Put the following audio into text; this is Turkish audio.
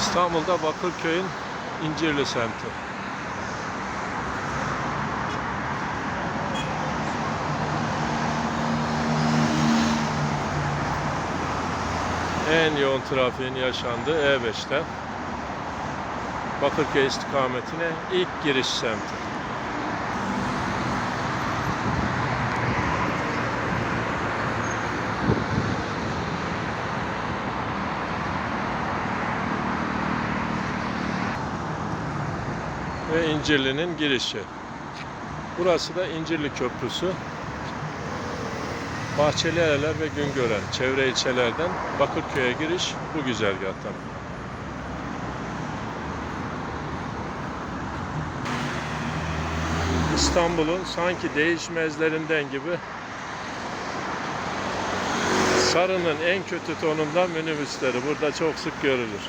İstanbul'da Bakırköy'ün İncirli semti. En yoğun trafiğin yaşandığı E5'te Bakırköy istikametine ilk giriş semti. Ve İncirli'nin girişi. Burası da İncirli Köprüsü. Bahçeli Ereler ve Güngören çevre ilçelerden Bakırköy'e giriş bu güzergahtan. İstanbul'un sanki değişmezlerinden gibi sarının en kötü tonundan minibüsleri burada çok sık görülür.